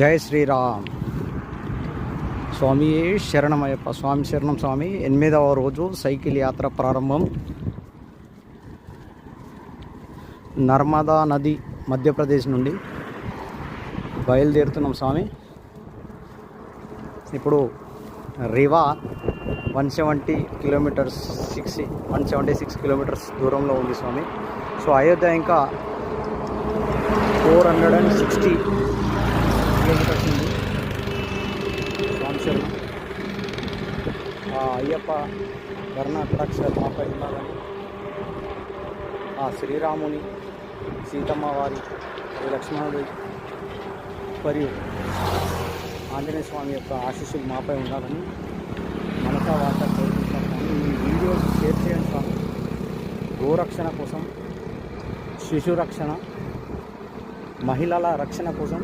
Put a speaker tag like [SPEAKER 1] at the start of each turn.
[SPEAKER 1] జై శ్రీరామ్. స్వామి శరణమయ్యప్ప స్వామి శరణం స్వామి. ఎనిమిదవ రోజు సైకిల్ యాత్ర ప్రారంభం. నర్మదా నది మధ్యప్రదేశ్ నుండి బయలుదేరుతున్నాం స్వామి. ఇప్పుడు Rewa one seventy kilometres six one seventy six kilometres దూరంలో ఉంది స్వామి. సో అయోధ్య ఇంకా four hundred and sixty kilometres ఉంది స్వామి శరణం ఆ అయ్యప్ప వర్ణ కటాక్ష మాపై ఉండాలని. ఆ శ్రీరాముని సీతమ్మ వారి మరియు లక్ష్మణుడి మరియు ఆంజనేయ స్వామి యొక్క ఆశీస్సులు మాపై ఉండాలని మనసా వార్త కోరుకుంటాను ఈ వీడియో షేర్ చేయండి స్వామి. గోరక్షణ కోసం శిశు రక్షణ మహిళల రక్షణ కోసం